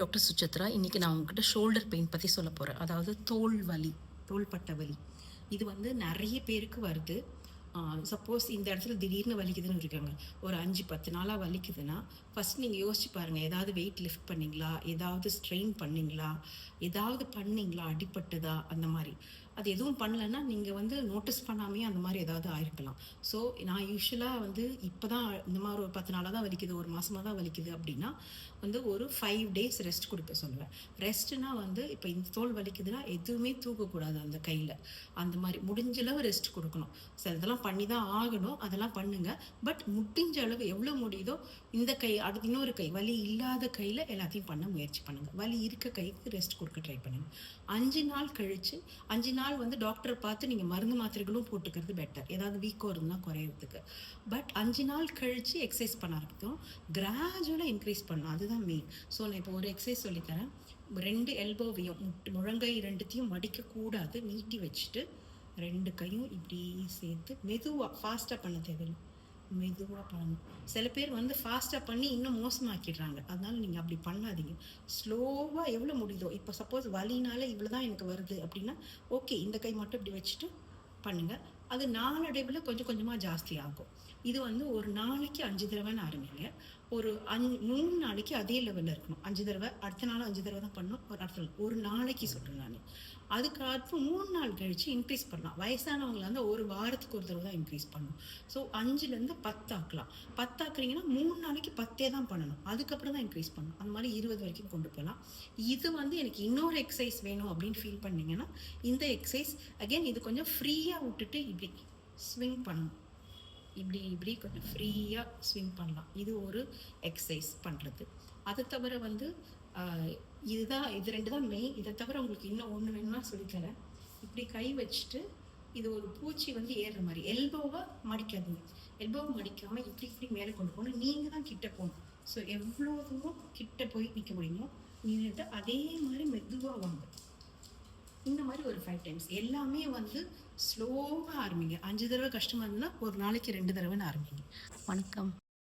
Doctor சுச்சத்ரா இன்னைக்கு நான் உங்ககிட்ட ஷோல்டர் பெயின் பற்றி சொல்ல போகிறேன் அதாவது தோல் வலி தோள்பட்ட வலி. இது வந்து நிறைய பேருக்கு வருது. சப்போஸ் இந்த இடத்துல திடீர்னு வலிக்குதுன்னு இருக்காங்க ஒரு அஞ்சு பத்து நாளாக வலிக்குதுன்னா ஃபஸ்ட் நீங்கள் யோசிச்சு பாருங்கள் ஏதாவது வெயிட் லிஃப்ட் பண்ணீங்களா? ஏதாவது ஸ்ட்ரெயின் பண்ணீங்களா? ஏதாவது பண்ணீங்களா? அடிபட்டுதா? அந்த மாதிரி. அது எதுவும் பண்ணலைன்னா நீங்கள் வந்து நோட்டீஸ் பண்ணாமே அந்த மாதிரி ஏதாவது ஆயிருக்கலாம். ஸோ நான் யூஸ்வலாக வந்து இப்போ தான் இந்த மாதிரி ஒரு பத்து நாளாக தான் வலிக்குது ஒரு மாதமாக தான் வலிக்குது அப்படின்னா வந்து ஒரு ஃபைவ் டேஸ் ரெஸ்ட் கொடுக்க சொல்லுவேன். ரெஸ்ட்னா வந்து இப்போ இந்த தோல் வலிக்குதுன்னா எதுவுமே தூக்கக்கூடாது அந்த கையில். அந்த மாதிரி முடிஞ்சளவு ரெஸ்ட் கொடுக்கணும். சில இதெல்லாம் பண்ணி தான் ஆகணும். அதெல்லாம் பண்ணுங்க. பட் முடிஞ்ச அளவு எவ்வளோ முடியுதோ இந்த கை அடுத்து இன்னொரு கை வலி இல்லாத கையில் எல்லாத்தையும் பண்ண முயற்சி பண்ணுங்க. வலி இருக்க கைக்கு ரெஸ்ட் கொடுக்க ட்ரை பண்ணுங்க. அஞ்சு நாள் கழிச்சு அஞ்சு நாள் வந்து டாக்டரை பார்த்து நீங்கள் மருந்து மாத்திரைகளும் போட்டுக்கிறது பெட்டர் ஏதாவது வீக்கோ இருந்தால் குறையிறதுக்கு. பட் அஞ்சு நாள் கழிச்சு எக்ஸசைஸ் பண்ண ஆரம்பிக்கும். கிராஜுவலாக இன்க்ரீஸ் பண்ணணும் அதுதான் மெயின் ஸோ நான் இப்போ ஒரு எக்ஸசைஸ் சொல்லித்தரேன் ரெண்டு எல்போவையும் முட்டு முழங்கை ரெண்டுத்தையும் மடிக்கக்கூடாது நீட்டி வச்சுட்டு ரெண்டு கையும் இப்படி சேர்த்து மெதுவாக ஃபாஸ்ட்டாக பண்ண தேவையில்லை. மெதுவாக பண்ணணும். சில பேர் வந்து ஃபாஸ்ட்டாக பண்ணி இன்னும் மோசமாக்கிடுறாங்க. அதனால நீங்கள் அப்படி பண்ணாதீங்க. ஸ்லோவாக எவ்வளோ முடியுதோ இப்போ சப்போஸ் வலினால இவ்வளோ தான் எனக்கு வருது அப்படின்னா ஓகே இந்த கை மட்டும் இப்படி வச்சுட்டு பண்ணுங்கள் அது நாளடைவில் கொஞ்சம் கொஞ்சமாக ஜாஸ்தி ஆகும். இது வந்து ஒரு நாளைக்கு அஞ்சு தடவைன்னு ஆரம்பிங்க. ஒரு அஞ்சு மூணு நாளைக்கு அதே லெவலில் இருக்கணும். அஞ்சு தடவை அடுத்த நாள் அஞ்சு தடவை தான் பண்ணணும். ஒரு அடுத்த நாள் ஒரு நாளைக்கு சொல்கிறேன் நான். அதுக்கு அடுத்து மூணு நாள் கழித்து இன்க்ரீஸ் பண்ணலாம். வயசானவங்களா இருந்தால் ஒரு வாரத்துக்கு ஒரு தடவை தான் இன்க்ரீஸ் பண்ணணும். ஸோ அஞ்சுலேருந்து பத்தாக்கலாம் பத்தாக்குறீங்கன்னா மூணு நாளைக்கு பத்தே தான் பண்ணணும். அதுக்கப்புறம் தான் இன்க்ரீஸ் பண்ணணும். அந்த மாதிரி இருபது வரைக்கும் கொண்டு போகலாம். இது வந்து எனக்கு இன்னொரு எக்ஸசைஸ் வேணும் அப்படின்னு ஃபீல் பண்ணிங்கன்னா இந்த எக்ஸசைஸ் அகைன் இது கொஞ்சம் ஃப்ரீயாக விட்டுட்டு இப்படி ஸ்விங் பண்ணணும். இப்படி இப்படி கொஞ்சம் ஃப்ரீயாக ஸ்விம் பண்ணலாம். இது ஒரு எக்ஸசைஸ் பண்ணுறது அதை தவிர வந்து இதுதான் இது ரெண்டு தான் மெயின் இதை தவிர உங்களுக்கு இன்னும் ஒன்று வேணும்னா சொல்லித்தரேன் இப்படி கை வச்சுட்டு இது ஒரு பூச்சி வந்து ஏறுற மாதிரி. எல்போவை மடிக்காதீங்க. எல்போவை மடிக்காமல் இப்படி இப்படி மேலே கொண்டு போகணும். நீங்கள் தான் கிட்ட போகணும். ஸோ எவ்வளோ தூரம் கிட்ட போய் நிற்க முடியுமோ நின்றுட்டு அதே மாதிரி மெதுவாக வாங்க. இந்த மாதிரி ஒரு ஃபைவ் டைம்ஸ் எல்லாமே வந்து ஸ்லோவாக ஆரம்பிங்க. அஞ்சு தடவை கஷ்டமாக இருந்ததுன்னா ஒரு நாளைக்கு ரெண்டு தடவைன்னு ஆரம்பிங்க. வணக்கம்.